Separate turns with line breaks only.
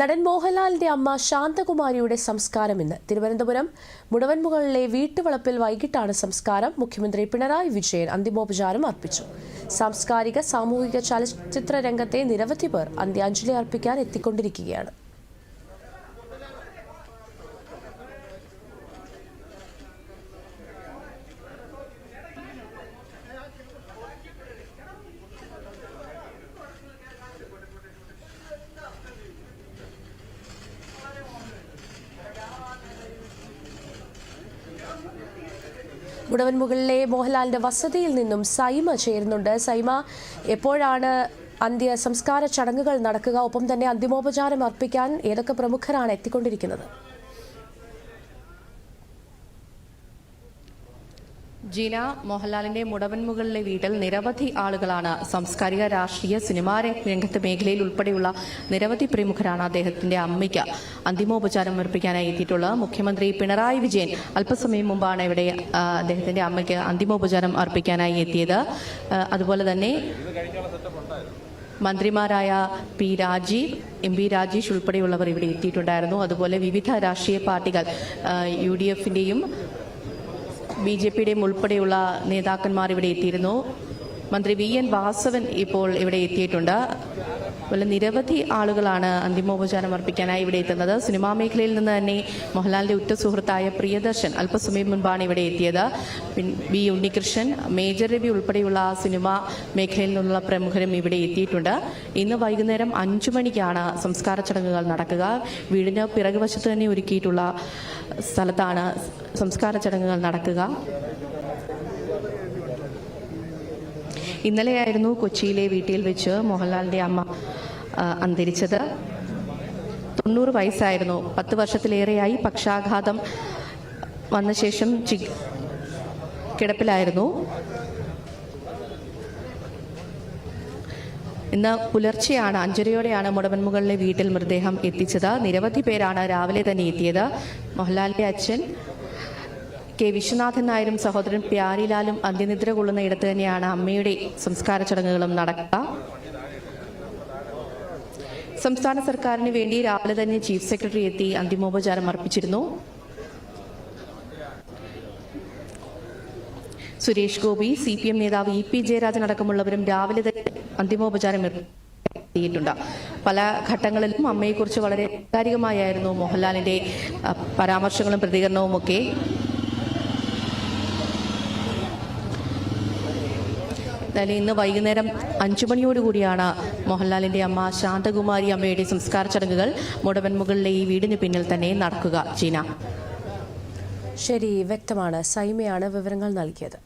നടൻ മോഹൻലാലിന്റെ അമ്മ ശാന്തകുമാരിയുടെ സംസ്കാരം ഇന്ന്. തിരുവനന്തപുരം മുടവൻമുകളിലെ വീട്ടുവളപ്പിൽ വൈകിട്ടാണ് സംസ്കാരം. മുഖ്യമന്ത്രി പിണറായി വിജയൻ അന്തിമോപചാരം അർപ്പിച്ചു. സാംസ്കാരിക സാമൂഹിക ചലച്ചിത്ര രംഗത്തെ നിരവധി പേർ അന്ത്യാഞ്ജലി അർപ്പിക്കാൻ എത്തിക്കൊണ്ടിരിക്കുകയാണ്. മുടവൻമുകളിലെ മോഹൻലാലിന്റെ വസതിയിൽ നിന്നും സൈമ ചേരുന്നുണ്ട്. സൈമ എപ്പോഴാണ് അന്ത്യ സംസ്കാര ചടങ്ങുകൾ നടക്കുക? ഒപ്പം തന്നെ അന്തിമോപചാരം അർപ്പിക്കാൻ ഏതൊക്കെ പ്രമുഖരാണ് എത്തിക്കൊണ്ടിരിക്കുന്നത്?
ജീന മോഹൻലാലിന്റെ മുടവൻമുകളിലെ വീട്ടിൽ നിരവധി ആളുകളാണ് സാംസ്കാരിക രാഷ്ട്രീയ സിനിമാ രംഗത്ത് മേഖലയിൽ ഉൾപ്പെടെയുള്ള നിരവധി പ്രമുഖരാണ് അദ്ദേഹത്തിന്റെ അമ്മയ്ക്ക് അന്തിമോപചാരം അർപ്പിക്കാനായി എത്തിയിട്ടുള്ളത് മുഖ്യമന്ത്രി പിണറായി വിജയൻ അല്പസമയം മുമ്പാണ് ഇവിടെ അദ്ദേഹത്തിന്റെ അമ്മയ്ക്ക് അന്തിമോപചാരം അർപ്പിക്കാനായി എത്തിയത്. അതുപോലെ തന്നെ മന്ത്രിമാരായ P Rajeev M P Rajesh ഉൾപ്പെടെയുള്ളവർ ഇവിടെ എത്തിയിട്ടുണ്ടായിരുന്നു. അതുപോലെ വിവിധ രാഷ്ട്രീയ പാർട്ടികൾ യു ഡി എഫിന്റെയും ബി ജെ പിയുടെയും ഉൾപ്പെടെയുള്ള നേതാക്കന്മാർ ഇവിടെ എത്തിയിരുന്നു. മന്ത്രി വി എൻ വാസവൻ ഇപ്പോൾ ഇവിടെ എത്തിയിട്ടുണ്ട്. അതുപോലെ നിരവധി ആളുകളാണ് അന്തിമോപചാരം അർപ്പിക്കാനായി ഇവിടെ എത്തുന്നത്. സിനിമാ മേഖലയിൽ നിന്ന് തന്നെ മോഹൻലാലിന്റെ ഉറ്റ സുഹൃത്തായ പ്രിയദർശൻ അല്പസമയം മുൻപാണ് ഇവിടെ എത്തിയത്. ബി ഉണ്ണികൃഷ്ണൻ മേജർ രവി ഉൾപ്പെടെയുള്ള സിനിമാ മേഖലയിൽ നിന്നുള്ള പ്രമുഖരും ഇവിടെ എത്തിയിട്ടുണ്ട്. ഇന്ന് വൈകുന്നേരം അഞ്ചു മണിക്കാണ് സംസ്കാര ചടങ്ങുകൾ നടക്കുക. വീടിന് പിറകുവശത്ത് തന്നെ ഒരുക്കിയിട്ടുള്ള സ്ഥലത്താണ് സംസ്കാര ചടങ്ങുകൾ നടക്കുക. ഇന്നലെയായിരുന്നു കൊച്ചിയിലെ വീട്ടിൽ വെച്ച് മോഹൻലാലിന്റെ അമ്മ അന്തരിച്ചത്. തൊണ്ണൂറ് വയസ്സായിരുന്നു. പത്ത് വർഷത്തിലേറെയായി പക്ഷാഘാതം വന്ന ശേഷം ചി- കിടപ്പിലായിരുന്നു. ഇന്ന് പുലർച്ചെയാണ് അഞ്ചരയോടെയാണ് മുടവൻമുകളിലെ വീട്ടിൽ മൃതദേഹം എത്തിച്ചത്. നിരവധി പേരാണ് രാവിലെ തന്നെ എത്തിയത്. മോഹൻലാലിന്റെ അച്ഛൻ കെ. വിശ്വനാഥൻ നായരും സഹോദരൻ പ്യാരിലാലും അന്ത്യനിദ്ര കൊള്ളുന്ന ഇടത്ത് തന്നെയാണ് അമ്മയുടെ സംസ്കാര ചടങ്ങുകളും നടക്കുക. സംസ്ഥാന സർക്കാരിന് വേണ്ടി രാവിലെ തന്നെ ചീഫ് സെക്രട്ടറി എത്തി അന്തിമോപചാരം അർപ്പിച്ചിരുന്നു. Suresh Gopi C P M നേതാവ് ഇ പി ജയരാജൻ അടക്കമുള്ളവരും രാവിലെ തന്നെ അന്തിമോപചാരം പല ഘട്ടങ്ങളിലും അമ്മയെക്കുറിച്ച് വളരെ വൈകാരികമായായിരുന്നു മോഹൻലാലിന്റെ പരാമർശങ്ങളും പ്രതികരണവും ഒക്കെ എന്തായാലും ഇന്ന് വൈകുന്നേരം അഞ്ചു മണിയോടുകൂടിയാണ് മോഹൻലാലിന്റെ അമ്മ ശാന്തകുമാരി അമ്മയുടെ സംസ്കാര ചടങ്ങുകൾ. മുടവൻമുകളിലെ ഈ വീടിന് പിന്നിൽ തന്നെ നടക്കുക. ചീന
ശരി വ്യക്തമാണ്. സൈമയാണ് വിവരങ്ങൾ നൽകിയത്.